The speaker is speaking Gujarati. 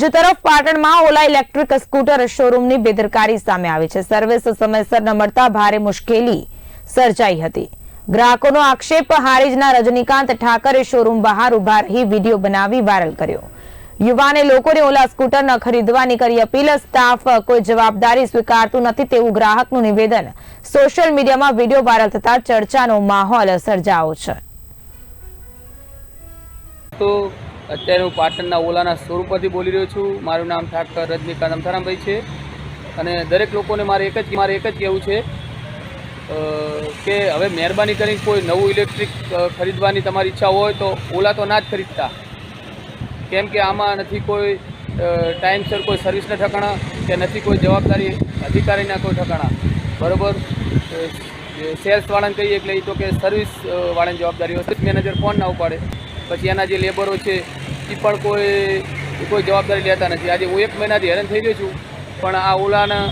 બીજી તરફ પાટણમાં ઓલા ઇલેક્ટ્રિક સ્કૂટર શોરૂમની બેદરકારી સામે આવી છે. સર્વિસ સમયસર ન મળતા ભારે મુશ્કેલી સર્જાઈ હતી. ગ્રાહકોનો આક્ષેપ, હારીજના રજનીકાંત ઠાકરે શોરૂમ બહાર ઊભા રહી વીડિયો બનાવી વાયરલ કર્યો. યુવાને લોકોને ઓલા સ્કૂટર ન ખરીદવાની કરી અપીલ, સ્ટાફ કોઈ જવાબદારી સ્વીકારતું નથી તેવું ગ્રાહકનું નિવેદન. સોશિયલ મીડિયામાં વીડિયો વાયરલ થતા ચર્ચાનો માહોલ સર્જાયો છે. અત્યારે હું પાટણના ઓલાના શોરૂમ પરથી બોલી રહ્યો છું. મારું નામ ઠાકર રજનીકાંત અમથારામભાઈ છે અને દરેક લોકોને મારે એક જ મારે એક જ કહેવું છે કે હવે મહેરબાની કરી કોઈ નવું ઇલેક્ટ્રિક ખરીદવાની તમારી ઈચ્છા હોય તો ઓલા તો ના જ ખરીદતા. કેમ કે આમાં નથી કોઈ ટાઈમસર કોઈ સર્વિસના ઠકાણા કે નથી કોઈ જવાબદારી અધિકારીના કોઈ ઠકાણા. બરાબર? સેલ્સવાળાને કહીએ એટલે એ તો કે સર્વિસ વાળાની જવાબદારી હોય. મેનેજર ફોન ના ઉપાડે? પછી એના જે લેબરો છે એ પણ કોઈ કોઈ જવાબદારી લેતા નથી. આજે હું એક મહિનાથી હેરાન થઈ ગયો છું, પણ આ ઓલાના